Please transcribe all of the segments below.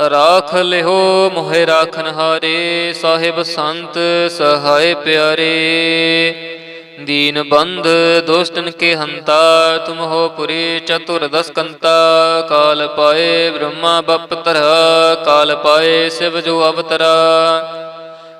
ਰਾਖ ਲਿਓ ਮੋਹਿ ਰਾਖਨ ਹਾਰੇ, ਸਾਹਿਬ ਸੰਤ ਸਹਾਇ ਪਿਆਰੇ। ਦੀਨ ਬੰਧ ਦੁਸ਼ਟਨ ਕੇ ਹੰਤਾ, ਤੁਮ ਹੋ ਪੁਰੀ ਚਤੁਰ ਦਸ ਕੰਤਾ ਕਾਲ ਪਾਏ ਬ੍ਰਹਮਾ ਬਪਤਰ ਕਾਲ ਪਾਏ ਸਿਵ ਜੋ ਅਵਤਰਾ।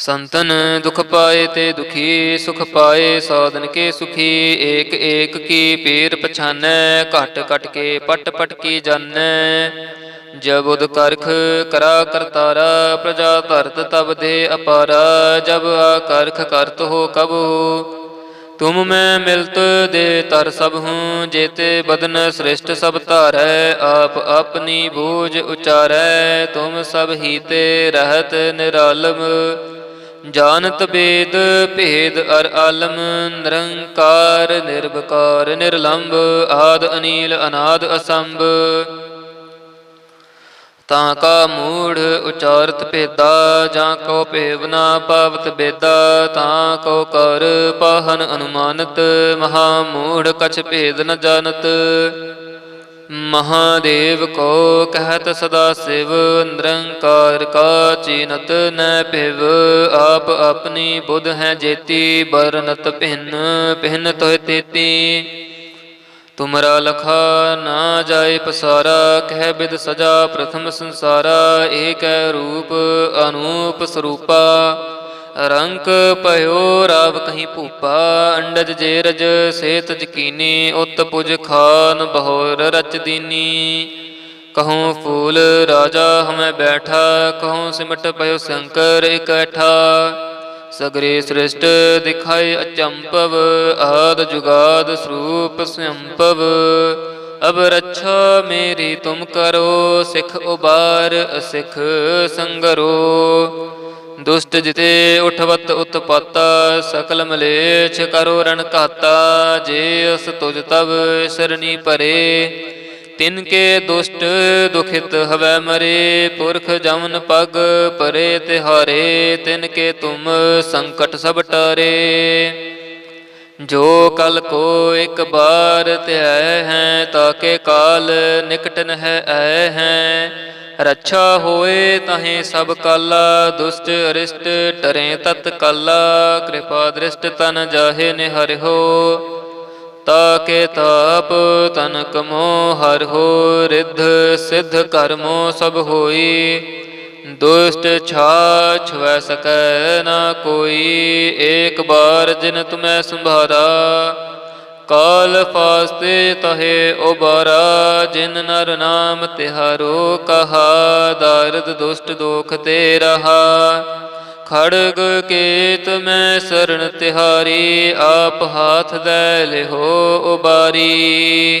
ਸੰਤਨ ਦੁਖ ਪਾਏ ਤੇ ਦੁਖੀ ਸੁਖ ਪਾਏ, ਸਾਧਨ ਕੇ ਸੁਖੀ, ਏਕ ਏਕ ਕੀ ਪੀਰ ਪਛਾਨੈ, ਘਟ ਘਟ ਕੇ ਪਟ ਪਟ ਕੀ ਜਾਣੈ ਜਬ ਉਦ ਕਰਖ ਕਰਾ ਕਰਤਾਰਾ ਪ੍ਰਜਾ ਧਰਤ ਤਬ ਦੇ ਅਪਾਰਾ, ਜਬ ਆ ਕਰਖ ਕਰਤ ਹੋ ਕਬੂ ਤੁਮ ਮੈਂ ਮਿਲਤ ਦੇ ਤਰ ਸਭ ਹੂੰ, ਜੇਤੇ ਬਦਨ ਸ੍ਰਿਸ਼ਟ ਸਭ ਧਾਰੈ, ਆਪ ਆਪਣੀ ਬੂਝ ਉਚਾਰੈ, ਤੁਮ ਸਭ ਹੀ ਤੇ ਰਹਤ ਨਿਰਾਲਮ। ਜਾਣਤ ਬੇਦ ਭੇਦ ਅਰ ਆਲਮ, ਨਿਰੰਕਾਰ ਨਿਰਭਕਾਰ ਨਿਰਲੰਭ ਆਦ ਅਨੀਲ, ਅਨਾਦ ਅਸੰਭ। ਤਾਂ ਕਾ ਮੂੜ ਉਚਾਰਤ ਭੇਦਾ, ਜਾਂ ਕੋ ਭੇਵ ਪਾਵਤ ਬੇਦਾ, ਤਾਂ ਕੋ ਕਰ ਪਾਹਨ ਅਨੁਮਾਨਤ, ਮਹਾ ਮੂੜ ਕਛ ਭੇਦ ਨ ਜਾਣਤ। ਮਹਾਦੇਵ ਕੋ ਕਹਤ ਸਦਾ ਸਿਵ, ਨਿਰੰਕਾਰ ਕਾ ਚੀਨਤ ਨੈ ਭਿਵ। ਆਪ ਆਪਣੀ ਬੁੱਧ ਹੈ ਜੇਤੀ ਬਰਨਤ ਭਿੰਨ ਭਿੰਨ ਤੋਇ ਤੇਤੀ। ਤੁਮਰਾ ਲਖਾ ਨਾ ਜਾਏ ਪਸਾਰਾ, ਕਹਿ ਬਿਦ ਸਜਾ ਪ੍ਰਥਮ ਸੰਸਾਰਾ। ਏਕੈ ਰੂਪ ਅਨੂਪ ਸਰੂਪਾ। ਰੰਕ ਭਇਓ, ਰਾਵ ਕਹੀਂ ਭੂਪਾ, ਅੰਡਜ ਜੇ ਰਜ ਸੇਤ ਜਕੀਨੀ, ਉਤ ਪੁਜ ਖਾਨ, ਬਹੋਰ ਰਚ ਦੀਨੀ। ਕਹੂੰ ਫੂਲ ਰਾਜਾ ਹਮੈ ਬੈਠਾ, ਕਹੂੰ ਸਿਮਟ ਪਇਓ ਸ਼ੰਕਰ ਇਕੱਠਾ। ਸਗਰੇ ਸ੍ਰਿਸ਼ਟ ਦਿਖਾਏ ਅਚੰਪਵ, ਆਦ ਜੁਗਾਦ ਸਰੂਪ ਸੰਪਵ। ਅਬ ਰੱਛਾ ਮੇਰੀ ਤੁਮ ਕਰੋ, ਸਿਖ ਉਬਾਰ ਅਸਿਖ ਸੰਗਰੋ। ਦੁਸ਼ਟ ਜਿਤੇ ਉਠਵਤ ਉਤਪਤ, ਸਕਲ ਮਲੇਛ ਕਰੋ ਰਣ ਘਾਤਾ, ਜੇ ਅਸ ਤੁਜ ਤਬ ਸਰਣੀ ਪਰੇ ਤਿਨ ਕੇ ਦੁਸ਼ਟ ਦੁਖਿਤ ਹਵੈ ਮਰੇ, ਪੁਰਖ ਜਮਨ ਪਗ ਪਰੇ ਤਿਹਾਰੇ। ਤਿਨ ਕੇ ਤੁਮ ਸੰਕਟ ਸਭ ਟਾਰੇ। ਜੋ ਕਲ ਕੋ ਇੱਕ ਬਾਰ ਧਿਆਇ ਹੈ ਤਾਕੇ ਕਾਲ ਨਿਕਟ ਹੈ ਆਏ ਹੈ। ਰੱਛਾ ਹੋਏ ਤਹੇ ਸਭ ਕਾਲਾ, ਦੁਸ਼ਟ ਅਰਿਸ਼ਟ ਟਰੇ ਤਤ ਕਾਲਾ, ਕਿਰਪਾ ਦ੍ਰਿਸ਼ਟ ਤਨ ਜਾਹੇ ਨਿਹਰਿਓ ਤਾਕੇ ਤਾਪ ਤਨ ਕਮੋ ਹਰ ਹੋ, ਰਿਧ ਸਿੱਧ ਕਰਮੋ ਸਭ ਹੋਈ। ਦੁਸ਼ਟ ਛਾਛ ਵੈ ਸਕੈ ਨਾ ਕੋਈ, ਏਕ ਬਾਰ ਜਿਨ ਤੁਮੈ ਸੰਭਾਰਾ। ਕਾਲ ਫਾਸਤੇ ਤਹੇ ਉਬਾਰਾ, ਜਿਨ ਨਰ ਨਾਮ ਤਿਹਾਰੋ, ਕਹਾ, ਦਰਦ ਦੁਸ਼ਟ ਦੋਖ ਤੇ ਰਹਾ। ਖੜਗ ਕੇਤ ਮੈਂ ਸਰਣ ਤਿਹਾਰੀ, ਆਪ ਹਾਥ ਦੇ ਲਿਹੋ ਉਬਾਰੀ।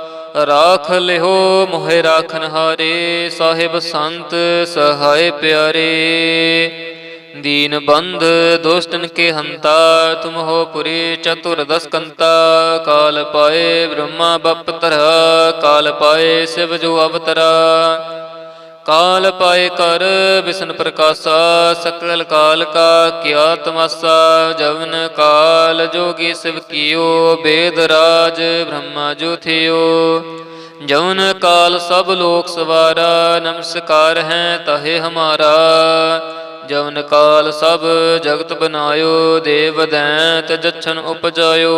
ਰਾਖ ਲਿਓ ਮੋਹਿ ਰਾਖਨ ਹਾਰੇ, ਸਾਹਿਬ ਸੰਤ ਸਹਾਇ ਪਿਆਰੇ। ਦੀਨ ਬੰਧ ਦੁਸ਼ਟਨ ਕੇ ਹੰਤਾ, ਤੁਮ ਹੋ ਪੁਰੀ ਚਤੁਰ ਦਸ ਕਾਲ ਪਾਏ ਬ੍ਰਹਮਾ ਬਪਤਰਾ, ਕਾਲ ਪਾਏ ਸਿਵ ਜੋ ਅਵਤਰਾ। ਕਾਲ ਪਾਏ ਕਰ ਵਿਸ਼ਨ ਪ੍ਰਕਾਸ਼ਾ ਸਕਲ ਕਾਲ ਕਾ, ਕਿਆ ਤਮਸਾ, ਜਵਨ ਕਾਲ, ਜੋਗੀ ਸਿਵ ਕੀਓ, ਬੇਦ ਰਾਜ, ਬ੍ਰਹਮਾ ਜੋ ਜਵਨ ਕਾਲ ਸਭ ਲੋਕ ਸਵਾਰਾ, ਨਮਸਕਾਰ ਹੈ ਤਹੇ ਹਮਾਰਾ। ਜਵਨ ਕਾਲ ਸਭ ਜਗਤ ਬਨਾਇਓ, ਦੇਵ ਦੈਂਤ ਜਛਨ ਉਪਜਾਇਓ।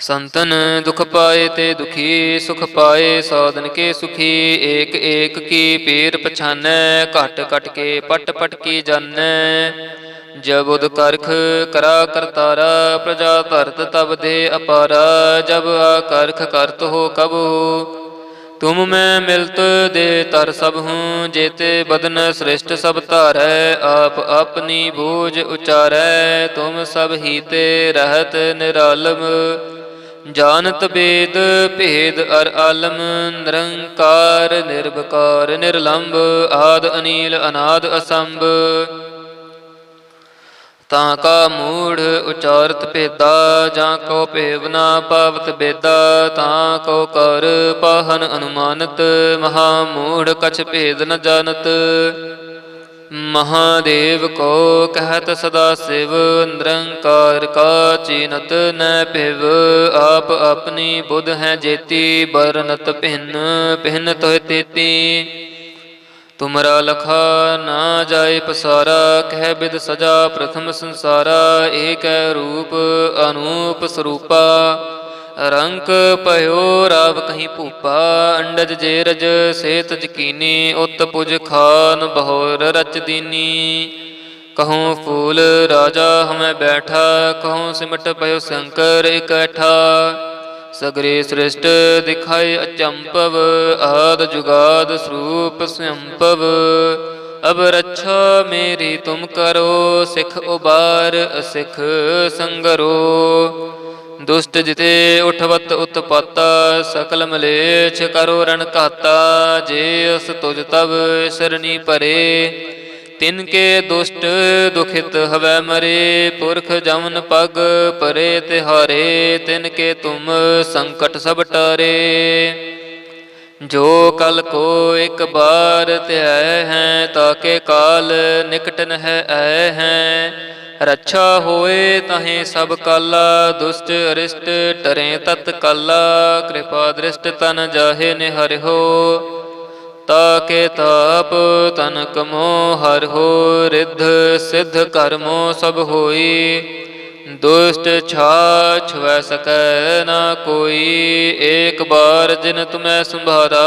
ਸੰਤਨ ਦੁਖ ਪਾਏ ਤੇ ਦੁਖੀ, ਸੁਖ ਪਾਏ ਸਾਧਨ ਕੇ ਸੁਖੀ, ਏਕ ਏਕ ਕੀ ਪੀਰ ਪਛਾਨੈ, ਘਟ ਘਟ ਕੇ ਪਟ ਪਟ ਕੀ ਜਾਣੈ ਜਬ ਉਦ ਕਰਖ ਕਰਾ ਕਰਤਾਰਾ ਪ੍ਰਜਾ ਧਰਤ ਤਬ ਦੇ ਅਪਾਰਾ, ਜਬ ਆ ਕਰਖ ਕਰਤ ਹੋ ਕਬੂ ਤੁਮ ਮੈਂ ਮਿਲਤ ਦੇ ਤਰ ਸਭ ਹੂੰ, ਜੇਤੇ ਬਦਨ ਸ੍ਰਿਸ਼ਟ ਸਭ ਧਾਰੈ, ਆਪ ਆਪਣੀ ਬੋਝ ਉਚਾਰੈ, ਤੁਮ ਸਭ ਹੀ ਤੇ ਰਹਤ ਨਿਰਾਲਮ। ਜਾਣਤ ਬੇਦ ਭੇਦ ਅਰ ਆਲਮ, ਨਿਰੰਕਾਰ ਨਿਰਭਕਾਰ ਨਿਰਲੰਭ ਆਦ ਅਨੀਲ, ਅਨਾਦ ਅਸੰਭ। ਤਾਂ ਕਾ ਮੂੜ ਉਚਾਰਤ ਭੇਦਾ, ਜਾਂ ਕੋ ਭੇਵ ਪਾਵਤ ਬੇਦਾ, ਤਾਂ ਕੋ ਕਰ ਪਾਹਨ ਅਨੁਮਾਨਤ, ਮਹਾ ਮੂੜ ਕਛ ਭੇਦ ਨ ਜਾਣਤ। ਮਹਾਦੇਵ ਕੋ ਕਹਿਤ ਸਦਾ ਸਿਵ, ਨਿਰੰਕਾਰ ਕਾ ਚੀਨਤ ਨ ਭਿਵ, ਆਪ ਆਪਣੀ ਬੁਧ ਹੈ ਜੇਤੀ ਬਰਨਤ ਭਿੰਨ ਭਿੰਨ ਤੋਹਿ ਤੇਤੀ। ਤੁਮਰਾ ਲਖਾ ਨਾ ਜਾਏ ਪਸਾਰਾ, ਕਹਿ ਬਿਦ ਸਜਾ ਪ੍ਰਥਮ ਸੰਸਾਰਾ, ਏਕ ਹੈ ਰੂਪ ਅਨੂਪ ਸਰੂਪਾ। ਰੰਕ ਭਇਓ, ਰਾਵ ਕਹੀਂ ਭੂਪਾ, ਅੰਡਜ ਜੇ ਰਜ ਸੇਤ ਜਕੀਨੀ, ਉਤ ਪੁਜ ਖਾਨ, ਬਹੁਰ ਰਚ ਦੀਨੀ। ਕਹੂੰ ਫੂਲ ਰਾਜਾ ਹਮੈ ਬੈਠਾ, ਕਹੂੰ ਸਿਮਟ ਪਇਓ ਸ਼ੰਕਰ ਇਕੱਠਾ। ਸਗਰੇ ਸ੍ਰਿਸ਼ਟ ਦਿਖਾਏ ਅਚੰਪਵ, ਆਦ ਜੁਗਾਦ ਸਰੂਪ ਸੰਪਵ। ਅਬ ਰੱਛਾ ਮੇਰੀ ਤੁਮ ਕਰੋ, ਸਿਖ ਉਬਾਰ, ਅਸਿਖ ਸੰਗਰੋ। ਦੁਸ਼ਟ ਜਿਤੇ ਉਠਵਤ ਉਤਪਤ, ਸਕਲ ਮਲੇਛ ਕਰੋ ਰਣ ਘਾਤਾ, ਜੇ ਅਸ ਤੁਜ ਤਬ ਸਰਣੀ ਪਰੇ ਤਿਨ ਕੇ ਦੁਸ਼ਟ ਦੁਖਿਤ ਹਵੈ ਮਰੇ, ਪੁਰਖ ਜਮਨ ਪਗ ਪਰੇ ਤਿਹਾਰੇ, ਤਿਨ ਕੇ ਤੁਮ ਸੰਕਟ ਸਭ ਟਾਰੇ। ਜੋ ਕਲ ਕੋ ਇੱਕ ਬਾਰ ਧਿਆਇ ਹੈ ਤਾਕੇ ਕਾਲ ਨਿਕਟ ਨਹਿ ਆਇ ਹੈ। ਰੱਛਾ ਹੋਏ ਤਹੇ ਸਭ ਕਾਲਾ, ਦੁਸ਼ਟ ਅਰਿਸ਼ਟ ਟਰੇ ਤਤ ਕਾਲਾ, ਕਿਰਪਾ ਦ੍ਰਿਸ਼ਟ ਤਨ ਜਾਹੇ ਨਿਹਰਿਓ ਤਾਕੇ ਤਾਪ ਤਨ ਕਮੋ ਹਰ ਹੋ, ਰਿੱਧ ਸਿੱਧ ਕਰਮੋ ਸਭ ਹੋਈ, ਦੁਸ਼ਟ ਛਾਛ ਵੈ ਸਕੈ ਨਾ ਕੋਈ, ਏਕ ਬਾਰ ਜਿਨ ਤੁਮੈ ਸੰਭਾਰਾ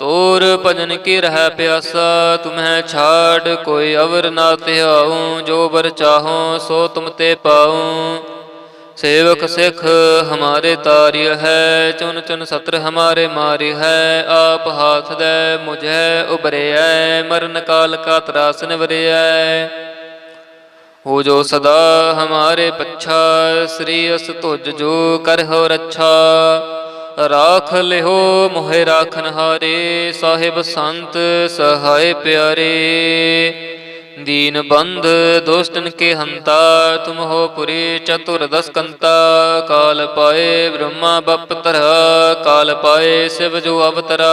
ਤੋਰ ਭਜਨ ਕੀ ਰਹਿ ਪਿਆਸਾ? ਤੁਮਹਿ ਛਾੜ, ਕੋਈ ਅਵਰ ਨਾ ਧਿਆਉ, ਜੋ ਵਰ ਚਾਹੋ ਸੋ ਤੁਮ ਤੇ ਪਾਉ। ਸੇਵਕ ਸਿੱਖ, ਹਮਾਰੇ ਤਾਰਿਯ ਹੈ, ਚੁਨ ਚੁਨ ਸਤਰ ਹਮਾਰੇ ਮਾਰਿ ਹੈ। ਆਪ ਹਾਥ ਦੇ ਮੁਝੈ ਉਬਰਿਐ ਮਰਨ ਕਾਲ ਕਾ ਤਰਾਸ ਨਿਵਰਿਐ। ਹੋ ਜੋ ਸਦਾ ਹਮਾਰੇ ਪੱਛਾ, ਸ੍ਰੀ ਅਸ ਤੁਜ ਜੋ ਹੋ ਰੱਛਾ। ਰਾਖ ਲਿਹੋ ਮੋਹਿ ਰਾਖਨ ਹਾਰੇ, ਸਾਹਿਬ ਸੰਤ ਸਹਾਇ ਪਿਆਰੇ। ਦੀਨ ਬੰਧ ਦੁਸ਼ਟਨ ਕੇ ਹੰਤਾ, ਤੁਮ ਹੋ ਪੁਰੀ ਚਤੁਰ ਦਸ ਕਾਲ ਪਾਏ ਬ੍ਰਹਮਾ ਬਪਤਰਾ ਕਾਲ ਪਾਏ ਸਿਵ ਜੋ ਅਵਤਰਾ।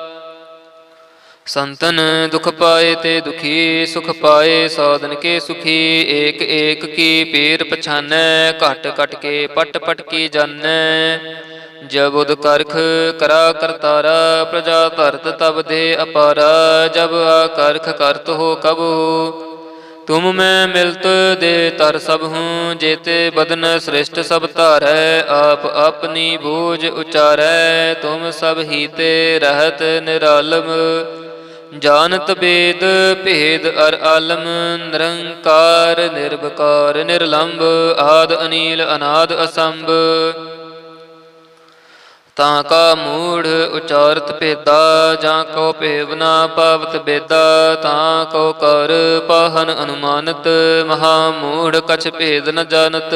ਸੰਤਨ ਦੁਖ ਪਾਏ ਤੇ ਦੁਖੀ, ਸੁਖ ਪਾਏ ਸਾਧਨ ਕੇ ਸੁਖੀ ਏਕ ਏਕ ਕੀ ਪੀਰ ਪਛਾਨੈ, ਘਟ ਘਟ ਕੇ ਪਟ ਪਟ ਕੀ ਜਾਣੈ ਜਬ ਉਦ ਕਰਖ ਕਰਾ ਕਰਤਾਰਾ ਪ੍ਰਜਾ ਧਰਤ ਤਬ ਦੇ ਅਪਾਰਾ, ਜਬ ਆ ਕਰਖ ਕਰਤ ਹੋ ਕਬੂ। ਤੁਮ ਮੈਂ ਮਿਲਤ ਦੇ ਤਰ ਸਭ ਹੂੰ, ਜੇਤੇ ਬਦਨ ਸ੍ਰਿਸ਼ਟ ਸਭ ਧਾਰੈ, ਆਪ ਆਪਣੀ ਬੂਝ ਉਚਾਰੈ, ਤੁਮ ਸਭ ਹੀ ਤੇ ਰਹਤ ਨਿਰਾਲਮ। ਜਾਣਤ ਬੇਦ ਭੇਦ ਅਰ ਆਲਮ, ਨਿਰੰਕਾਰ ਨਿਰਭਕਾਰ ਨਿਰਲੰਭ ਆਦ ਅਨੀਲ, ਅਨਾਦ ਅਸੰਭ। ਤਾਂ ਕਾ ਮੂੜ ਉਚਾਰਤ ਭੇਦਾ, ਜਾਂ ਕੋ ਭੇਵ ਪਾਵਤ ਬੇਦਾ, ਤਾਂ ਕੋ ਕਰ ਪਾਹਨ ਅਨੁਮਾਨਤ, ਮਹਾ ਮੂੜ ਕਛ ਭੇਦ ਨ ਜਾਣਤ।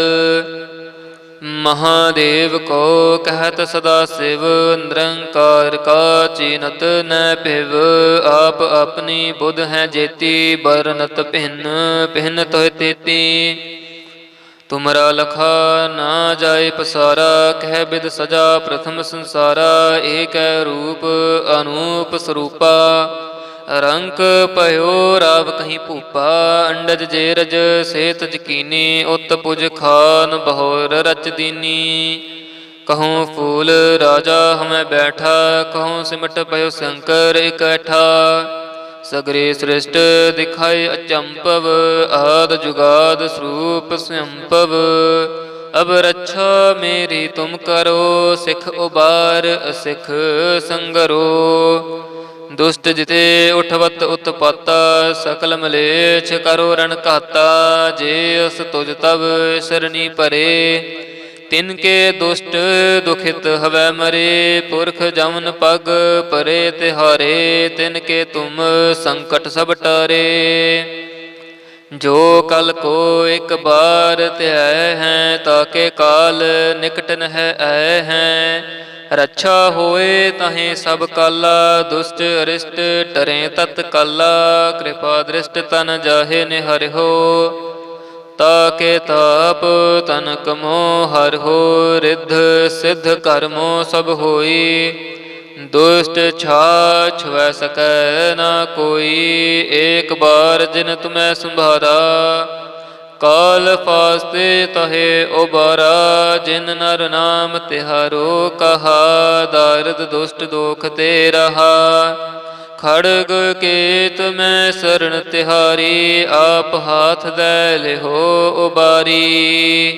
ਮਹਾਦੇਵ ਕੋ ਕਹਿਤ ਸਦਾ ਸਿਵ, ਨਿਰੰਕਾਰ ਕਾ ਚੀਨਤ ਨੈ ਪਿਵ ਆਪ ਆਪਣੀ ਬੁੱਧ ਹੈ ਜੇਤੀ ਬਰਨਤ ਭਿੰਨ ਭਿੰਨ ਤੋਇ ਤੇਤੀ। ਤੁਮਰਾ ਲਖਾ ਨਾ ਜਾਏ ਪਸਾਰਾ, ਕਹਿ ਬਿਦ ਸਜਾ ਪ੍ਰਥਮ ਸੰਸਾਰਾ, ਏਕੈ ਰੂਪ ਅਨੂਪ ਸਰੂਪਾ। ਰੰਕ ਭਇਓ ਰਾਵ ਕਹੀਂ ਭੂਪਾ, ਅੰਡਜ ਜੇਰਜ ਸੇਤ ਜਕੀਨੀ, ਉਤ ਪੁਜ ਖਾਨ ਬਹੋਰ ਰਚ ਦੀਨੀ। ਕਹੂੰ ਫੂਲ ਰਾਜਾ ਹਮੈ ਬੈਠਾ, ਕਹੂੰ ਸਿਮਟ ਪਇਓ ਸ਼ੰਕਰ ਇਕੱਠਾ ਸਗਰੇ ਸ੍ਰਿਸ਼ਟ ਦਿਖਾਏ ਅਚੰਪਵ, ਆਦ ਜੁਗਾਦ ਸਰੂਪ ਸੰਭਵ ਅਬ ਰੱਛਾ ਮੇਰੀ ਤੁਮ ਕਰੋ, ਸਿਖ ਉਬਾਰ, ਅਸਿਖ ਸੰਗਰੋ। ਦੁਸ਼ਟ ਜਿਤੇ ਉਠਵਤ ਉਤਪਾਤਾ, ਸਕਲ ਮਲੇਛ ਕਰੋ ਰਣ ਘਾਤਾ, ਜੇ ਅਸ ਤੁਜ ਤਬ ਸ਼ਰਨੀ ਪਰੇ। ਤਿਨ ਕੇ ਦੁਸ਼ਟ ਦੁਖਿਤ ਹਵੈ ਮਰੇ, ਪੁਰਖ ਜਮਨ ਪਗ ਪਰੇ ਤਿਹਾਰੇ। ਤਿਨ ਕੇ ਤੁਮ ਸੰਕਟ ਸਭ ਟਾਰੇ। ਜੋ ਕਲ ਕੋ ਇੱਕ ਬਾਰ ਧਿਆਇ ਹੈ, ਤਾਕੇ ਕਾਲ ਨਿਕਟ ਨਹਿ ਆਇ ਹੈ। ਰੱਛਾ ਹੋਏ ਤਹੇ ਸਭ ਕਾਲਾ, ਦੁਸ਼ਟ ਅਰਿਸ਼ਟ ਟਰੇ ਤਤ ਕਾਲਾ। ਕਿਰਪਾ ਦ੍ਰਿਸ਼ਟ ਤਨ ਜਾਹੇ ਨਿਹਰਿਓ ਤਾਕੇ ਤਾਪ ਤਨ ਕਮੋ ਹਰ ਹੋ। ਰਿੱਧ ਸਿੱਧ ਕਰਮੋ ਸਭ ਹੋਈ। ਦੁਸ਼ਟ ਛਾਛ ਵੈ ਸਕੈ ਨਾ ਕੋਈ, ਏਕ ਬਾਰ ਜਿਨ ਤੁਮੈ ਸੰਭਾਰਾ। ਕਾਲ ਫਾਸਤੇ ਤਹੇ ਉਬਾਰਾ, ਜਿਨ ਨਰ ਨਾਮ ਤਿਹਾਰੋ, ਕਹਾ ਦਰਦ ਦੁਸ਼ਟ ਦੋਖ ਤੇ ਰਹਾ। ਖੜਗ ਕੇਤ ਮੈਂ ਸਰਣ ਤਿਹਾਰੀ, ਆਪ ਹਾਥ ਦੇ ਲਿਹੋ ਉਬਾਰੀ।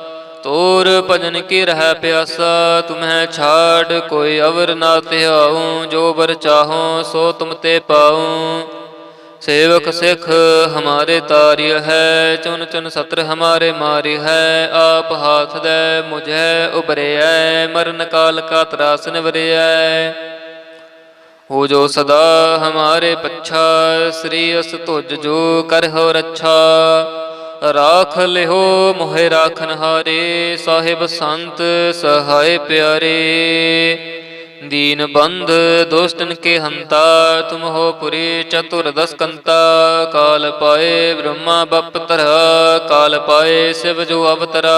ਤੋਰ ਭਜਨ ਕੀ ਰਹਿ ਪਿਆਸਾ? ਤੁਮਹਿ ਛਾੜ ਕੋਈ ਅਵਰ ਨਾ ਧਿਆਉ, ਜੋ ਬਰ ਚਾਹੋ ਸੋ ਤੁਮ ਤੇ ਪਾਉ। ਸੇਵਕ ਸਿੱਖ ਹਮਾਰੇ ਤਾਰਿਯ ਹੈ, ਚੁਨ ਚੁਨ ਸਤਰ ਹਮਾਰੇ ਮਾਰਿ ਹੈ। ਆਪ ਹਾਥ ਦੇ ਮੁਝੈ ਉਬਰਿਐ ਮਰਨ ਕਾਲ ਕਾ ਤਰਾਸ ਨਿਵਰਿਐ। ਹੋ ਜੋ ਸਦਾ ਹਮਾਰੇ ਪੱਛਾ, ਸ੍ਰੀ ਅਸ ਤੁਜ ਜੋ ਹੋ ਰੱਛਾ। ਰਾਖ ਲਿਓ ਮੋਹਿ ਰਾਖਨ ਹਾਰੇ, ਸਾਹਿਬ ਸੰਤ ਸਹਾਇ ਪਿਆਰੇ। ਦੀਨ ਬੰਧ ਦੁਸ਼ਟਨ ਕੇ ਹੰਤਾ, ਤੁਮ ਹੋ ਪੁਰੀ ਚਤੁਰ ਦਸ ਕਾਲ ਪਾਏ ਬ੍ਰਹਮਾ ਬਪਤਰ ਕਾਲ ਪਾਏ ਸਿਵ ਜੋ ਅਵਤਰਾ।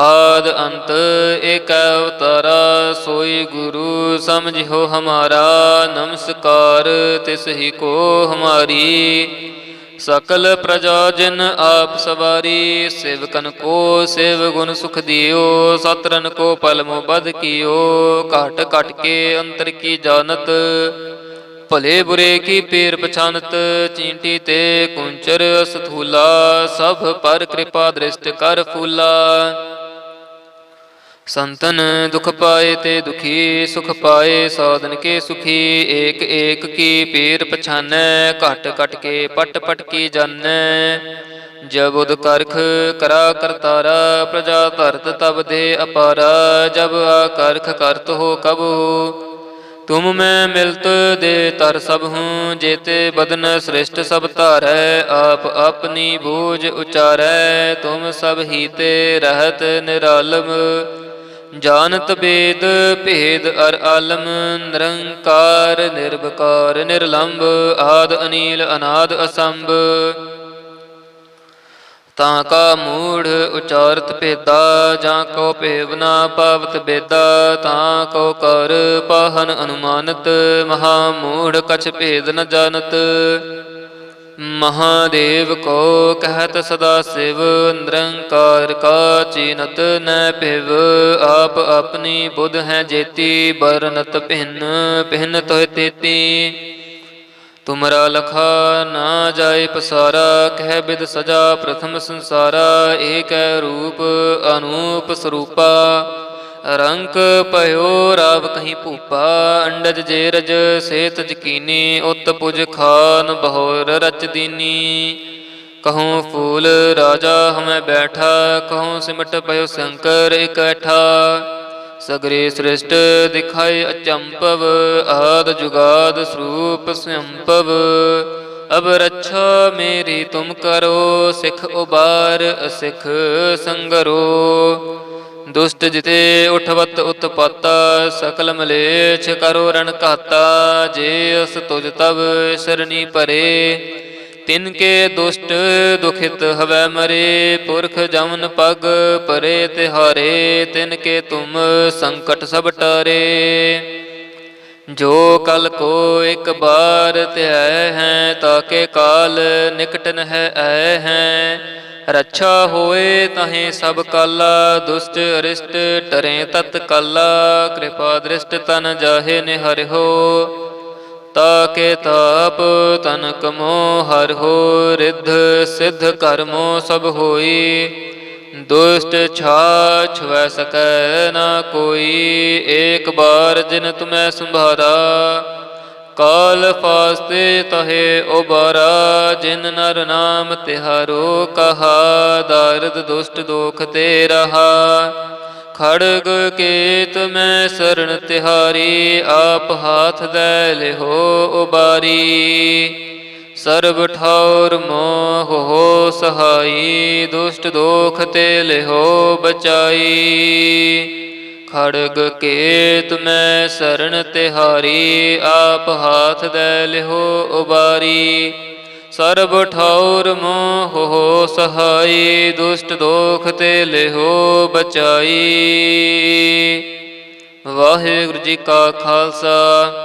ਆਦ ਅੰਤ ਏਕ ਅਵਤਾਰਾ ਸੋਈ ਗੁਰੂ ਸਮਝਿਓ ਹਮਾਰਾ, ਨਮਸਕਾਰ ਤਿਸ ਹੀ ਕੋ ਹਮਾਰੀ। ਸਕਲ ਪ੍ਰਜਾ ਜਿਨ ਆਪ ਸਵਾਰੀ, ਸੇਵਕਨ ਕੋ ਸੇਵ ਗੁਣ ਸੁਖ ਦਿਓ, ਸਤਰਨ ਕੋ ਪਲਮੋ ਬਦ ਕੀਓ। ਘਟ ਘਟ ਕੇ ਅੰਤਰ ਕੀ ਜਾਣਤ, ਭਲੇ ਬੁਰੇ ਕੀ ਪੀਰ ਪਛਾਨਤ, ਚੀਂਟੀ ਤੇ ਕੁੰਚਰ ਸਥੂਲਾ ਸਭ ਪਰ ਕਿਰਪਾ ਦ੍ਰਿਸ਼ਟ ਕਰ ਫੂਲਾ। ਸੰਤਨ ਦੁਖ ਪਾਏ ਤੇ ਦੁਖੀ, ਸੁਖ ਪਾਏ, ਸਾਧਨ ਕੇ ਸੁਖੀ, ਏਕ ਏਕ ਕੀ ਪੀਰ ਪਛਾਨੈ, ਘਟ ਘਟ ਕੇ ਪਟ ਪਟ ਕੀ ਜਾਣੈ ਜਬ ਉਦ ਕਰਖ ਕਰਾ ਕਰਤਾਰਾ ਪ੍ਰਜਾ ਧਰਤ ਤਬ ਦੇ ਅਪਾਰਾ, ਜਬ ਆ ਕਰਖ ਕਰਤ ਹੋ ਕਬੂ ਤੁਮ ਮੈਂ ਮਿਲਤ ਦੇ ਤਰ ਸਭ ਹੂੰ, ਜੇਤੇ ਬਦਨ ਸ੍ਰਿਸ਼ਟ ਸਭ ਧਾਰੈ, ਆਪ ਆਪਣੀ ਬੋਝ ਉਚਾਰੈ, ਤੁਮ ਸਭ ਹੀ ਤੇ ਰਹਤ ਨਿਰਾਲਮ। ਜਾਣਤ ਬੇਦ ਭੇਦ ਅਰ ਆਲਮ, ਨਿਰੰਕਾਰ ਨਿਰਭਕਾਰ ਨਿਰਲੰਭ ਆਦ ਅਨੀਲ, ਅਨਾਦ ਅਸੰਭ। ਤਾਂ ਕਾ ਮੂੜ ਉਚਾਰਤ ਭੇਦਾ, ਜਾਂ ਕੋ ਭੇਵ ਪਾਵਤ ਬੇਦਾ, ਤਾਂ ਕੋ ਕਰ ਪਾਹਨ ਅਨੁਮਾਨਤ, ਮਹਾ ਮੂੜ ਕਛ ਭੇਦ ਨ ਜਾਣਤ। ਮਹਾਦੇਵ ਕੋ ਕਹਤ ਸਦਾ ਸਿਵ, ਨਿਰੰਕਾਰ ਕਾ ਚੀਨਤ ਨ ਭਿਵ। ਆਪ ਆਪਣੀ ਬੁੱਧ ਹੈ ਜੇਤੀ ਬਰਨਤ ਭਿੰਨ ਭਿੰਨ ਤੋਹਿ ਤੇਤੀ। ਤੁਮਰਾ ਲਖਾ ਨਾ ਜਾਏ ਪਸਾਰਾ, ਕਹਿ ਬਿਦ ਸਜਾ ਪ੍ਰਥਮ ਸੰਸਾਰਾ। ਏਕੈ ਰੂਪ ਅਨੂਪ ਸਰੂਪਾ। ਰੰਕ ਭਇਓ, ਰਾਵ ਕਹੀਂ ਭੂਪਾ, ਅੰਡਜ ਜੇਰਜ ਸੇਤ ਜਕੀਨੀ, ਉਤ ਪੁਜ ਖਾਨ, ਬਹੋਰ ਰਚ ਦੀਨੀ। ਕਹੂੰ ਫੂਲ ਰਾਜਾ ਹਮੈ ਬੈਠਾ, ਕਹੂੰ ਸਿਮਟ ਪਇਓ ਸ਼ੰਕਰ ਇਕੱਠਾ। ਸਗਰੇ ਸ੍ਰਿਸ਼ਟ ਦਿਖਾਏ ਅਚੰਪਵ, ਆਦ ਜੁਗਾਦ ਸਰੂਪ ਸੰਪਵ। ਅਬ ਰੱਛਾ ਮੇਰੀ ਤੁਮ ਕਰੋ, ਸਿਖ ਉਬਾਰ, ਅਸਿਖ ਸੰਗਰੋ। ਦੁਸ਼ਟ ਜਿਤੇ ਉਠਵਤ ਉਤਪਤ, ਸਕਲ ਮਲੇਛ ਕਰੋ ਰਣ ਘਾਤਾ, ਜੇ ਅਸ ਤੁਜ ਤਬ ਸਰਣੀ ਪਰੇ ਤਿਨ ਕੇ ਦੁਸ਼ਟ ਦੁਖਿਤ ਹਵੈ ਮਰੇ, ਪੁਰਖ ਜਮਨ ਪਗ ਪਰੇ ਤਿਹਾਰੇ। ਤਿਨ ਕੇ ਤੁਮ ਸੰਕਟ ਸਭ ਟਾਰੇ। ਜੋ ਕਲ ਕੋ ਇੱਕ ਬਾਰ ਧਿਆਇ ਹੈ ਤਾਕੇ ਕਾਲ ਨਿਕਟਨ ਹੈ ਐ ਹੈ। ਰੱਛਾ ਹੋਏ ਤਹੇ ਸਭ ਕਾਲਾ, ਦੁਸ਼ਟ ਅਰਿਸ਼ਟ ਟਰੇ ਤਤ ਕਾਲਾ, ਕਿਰਪਾ ਦ੍ਰਿਸ਼ਟ ਤਨ ਜਾਹੇ ਨਿਹਰਿਓ ਤਾਕੇ ਤਾਪ ਤਨ ਕਮੋ ਹਰ ਹੋ, ਰਿਧ ਸਿੱਧ ਕਰਮੋ ਸਭ ਹੋਈ। ਦੁਸ਼ਟ ਛਾਛ ਵੈ ਸਕੈ ਨਾ ਕੋਈ। ਏਕ ਬਾਰ ਜਿਨ ਤੁਮੈ ਸੰਭਾਰਾ, ਕਾਲ ਫਾਸਤੇ ਤਹੇ ਉਬਾਰਾ। ਜਿਨ ਨਰ ਨਾਮ ਤਿਹਾਰੋ, ਕਹਾ ਦਰਦ ਦੁਸ਼ਟ ਦੋਖ ਤੇ ਰਹਾ। ਖੜਗ ਕੇਤ ਮੈਂ ਸਰਣ ਤਿਹਾਰੀ, ਆਪ ਹਾਥ ਦੇ ਲਿਹੋ ਉਬਾਰੀ। ਸਰਬ ਠੌਰ ਮੋਹ ਹੋ ਸਹਾਈ, ਦੁਸ਼ਟ ਦੋਖ ਤੇ ਲਿਹੋ ਬਚਾਈ। ਖੜਗ ਕੇਤ ਮੈਂ ਸਰਣ ਤਿਹਾਰੀ, ਆਪ ਹਾਥ ਦੇ ਲਿਹੋ ਉਬਾਰੀ। ਸਰਬ ਠੌਰ ਮੋਹ ਹੋ ਸਹਾਈ, ਦੁਸ਼ਟ ਦੋਖ ਤੇ ਲਿਹੋ ਬਚਾਈ। ਵਾਹਿਗੁਰੂ ਜੀ ਕਾ ਖਾਲਸਾ।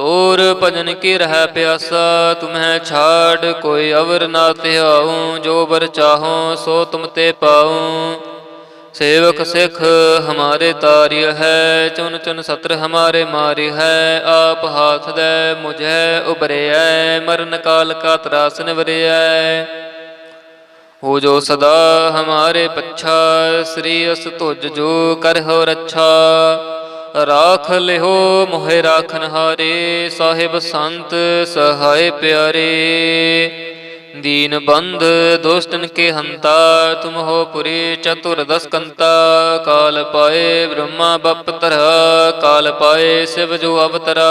ਤੋਰ ਭਜਨ ਕੀ ਰਹਿ ਪਿਆਸਾ, ਤੁਮਹਿ ਛਾੜ ਕੋਈ ਅਵਰ ਨਾ ਧਿਆਉ, ਜੋ ਬਰ ਚਾਹੋ ਸੋ ਤੁਮ ਤੇ ਪਾਉ। ਸੇਵਕ ਸਿੱਖ ਹਮਾਰੇ ਤਾਰਿਯ ਹੈ, ਚੁਨ ਚੁਨ ਸਤਰ ਹਮਾਰੇ ਮਾਰਿ ਹੈ, ਆਪ ਹਾਥ ਦੇ ਮੁਝੈ ਉਬਰਿਐ ਮਰਨ ਕਾਲ ਕਾ ਤਰਾਸ ਨਿਵਰਿਐ। ਹੋ ਜੋ ਸਦਾ ਹਮਾਰੇ ਪੱਛਾ, ਸ੍ਰੀ ਅਸ ਤੁਜ ਜੋ ਕਰਹੁ ਰੱਛਾ। ਰਾਖ ਲਿਓ ਮੋਹਿ ਰਾਖਨ ਹਾਰੇ, ਸਾਹਿਬ ਸੰਤ ਸਹਾਇ ਪਿਆਰੇ। ਦੀਨ ਬੰਧ ਦੁਸ਼ਟਨ ਕੇ ਹੰਤਾ, ਤੁਮ ਹੋ ਪੁਰੀ ਚਤੁਰ ਦਸ ਕਾਲ ਪਾਏ ਬ੍ਰਹਮਾ ਬਪਤਰਾ, ਕਾਲ ਪਾਏ ਸਿਵ ਜੋ ਅਵਤਰਾ।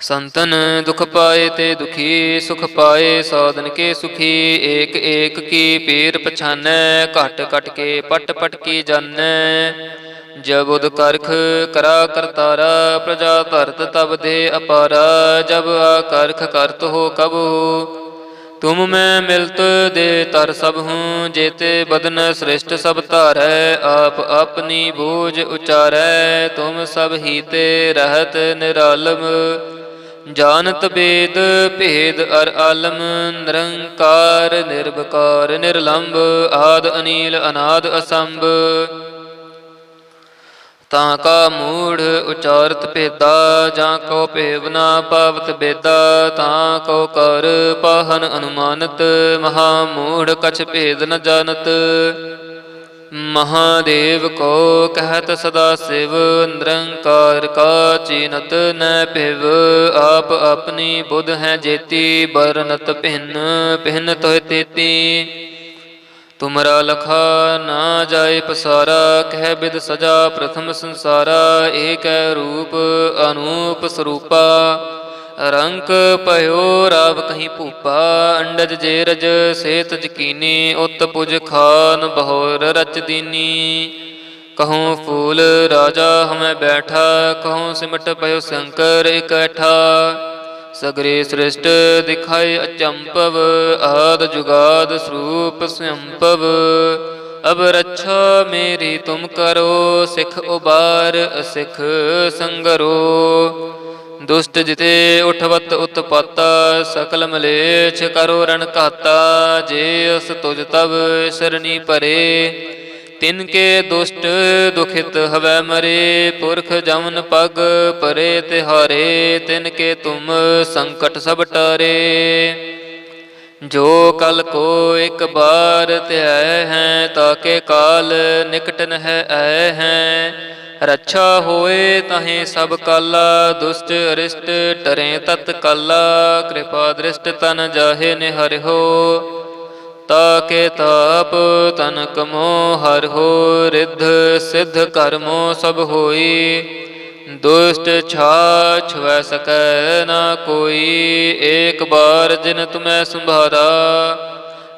ਸੰਤਨ ਦੁਖ ਪਾਏ ਤੇ ਦੁਖੀ, ਸੁਖ ਪਾਏ ਸਾਧਨ ਕੇ ਸੁਖੀ, ਏਕ ਏਕ ਕੀ ਪੀਰ ਪਛਾਨੈ, ਘਟ ਘਟ ਕੇ ਪਟ ਪਟ ਕੀ ਜਾਣੈ ਜਬ ਉਦ ਕਰਖ ਕਰਾ ਕਰਤਾਰਾ ਪ੍ਰਜਾ ਧਰਤ ਤਬ ਦੇ ਅਪਾਰਾ, ਜਬ ਆ ਕਰਖ ਕਰਤ ਹੋ ਕਬੂ ਤੁਮ ਮੈਂ ਮਿਲਤ ਦੇ ਤਰ ਸਭ ਹੂੰ, ਜੇਤੇ ਬਦਨ ਸ੍ਰਿਸ਼ਟ ਸਭ ਧਾਰੈ, ਆਪ ਆਪਣੀ ਬੋਝ ਉਚਾਰੈ, ਤੁਮ ਸਭ ਹੀ ਤੇ ਰਹਤ ਨਿਰਾਲਮ। ਜਾਣਤ ਬੇਦ ਭੇਦ ਅਰ ਆਲਮ, ਨਿਰੰਕਾਰ ਨਿਰਭਕਾਰ ਨਿਰਲੰਭ ਆਦ, ਅਨੀਲ, ਅਨਾਦ, ਅਸੰਭ। ਤਾਂ ਕਾ ਮੂੜ ਉਚਾਰਤ ਭੇਦਾ, ਜਾਂ ਕੋ ਭੇਵ ਪਾਵਤ ਬੇਦਾ, ਤਾਂ ਕੋ ਕਰ ਪਾਹਨ ਅਨੁਮਾਨਤ, ਮਹਾ ਮੂੜ ਕਛ ਭੇਦ ਨ ਜਾਣਤ। ਮਹਾਦੇਵ ਕੋ ਕਹਿਤ ਸਦਾ ਸਿਵ, ਨਿਰੰਕਾਰ ਕਾ ਚੀਨਤ ਨ ਭਿਵ। ਆਪ ਆਪਣੀ ਬੁੱਧ ਹੈ ਜੇਤੀ ਬਰਨਤ ਭਿੰਨ ਭਿੰਨ ਤੋਇ ਤੇਤੀ। ਤੁਮਰਾ ਲਖਾ ਨਾ ਜਾਏ ਪਸਾਰਾ, ਕਹਿ ਬਿਦ ਸਜਾ ਪ੍ਰਥਮ ਸੰਸਾਰਾ। ਏਕੈ ਰੂਪ ਅਨੂਪ ਸਰੂਪਾ। ਰੰਕ ਭਇਓ ਰਾਵ ਕਹੀਂ ਭੂਪਾ, ਅੰਡਜ ਜੇ ਰਜ ਸੇਤ ਜਕੀਨੀ, ਉਤ ਪੁਜ ਖਾਨ ਬਹੋਰ ਰਚ ਦੀਨੀ। ਕਹੂੰ ਫੂਲ ਰਾਜਾ ਹਮੈ ਬੈਠਾ, ਕਹੂੰ ਸਿਮਟ ਪਇਓ ਸ਼ੰਕਰ ਇਕੱਠਾ। ਸਗਰੇ ਸ੍ਰਿਸ਼ਟ ਦਿਖਾਏ ਅਚੰਪਵ, ਆਦ ਜੁਗਾਦ ਸਰੂਪ ਸੰਪਵ। ਅਬ ਰੱਛਾ ਮੇਰੀ ਤੁਮ ਕਰੋ, ਸਿਖ ਉਬਾਰ, ਅਸਿਖ ਸੰਗਰੋ। ਦੁਸ਼ਟ ਜਿਤੇ ਉਠਵਤ ਉਤਪਾਤਾ, ਸਕਲ ਮਲੇਛ ਕਰੋ ਰਣ ਘਾਤਾ, ਜੇ ਅਸ ਤੁਜ ਤਬ ਸਰਣੀ ਪਰੇ। ਤਿਨ ਕੇ ਦੁਸ਼ਟ ਦੁਖਿਤ ਹਵੈ ਮਰੇ, ਪੁਰਖ ਜਮਨ ਪਗ ਪਰੇ ਤਿਹਾਰੇ, ਤਿਨ ਕੇ ਤੁਮ ਸੰਕਟ ਸਭ ਟਾਰੇ। ਜੋ ਕਲ ਕੋ ਇੱਕ ਬਾਰ ਧਿਆਇ ਹੈ ਤਾਕੇ ਕਾਲ ਨਿਕਟ ਨਹਿ ਆਇ ਹੈ। ਰੱਛਾ ਹੋਏ ਤਹੇ ਸਭ ਕਾਲਾ, ਦੁਸ਼ਟ ਅਰਿਸ਼ਟ ਟਰੇ ਤਤ ਕਾਲਾ, ਕਿਰਪਾ ਦ੍ਰਿਸ਼ਟ ਤਨ ਜਾਹੇ ਨਿਹਰਿਓ ਤਾਕੇ ਤਾਪ ਤਨ ਕਮੋ ਹਰ ਹੋ, ਰਿੱਧ ਸਿੱਧ ਕਰਮੋ ਸਭ ਹੋਈ, ਦੁਸ਼ਟ ਛਾਛ ਵੈ ਸਕੈ ਨਾ ਕੋਈ, ਏਕ ਬਾਰ ਜਿਨ ਤੁਮੈ ਸੰਭਾਰਾ।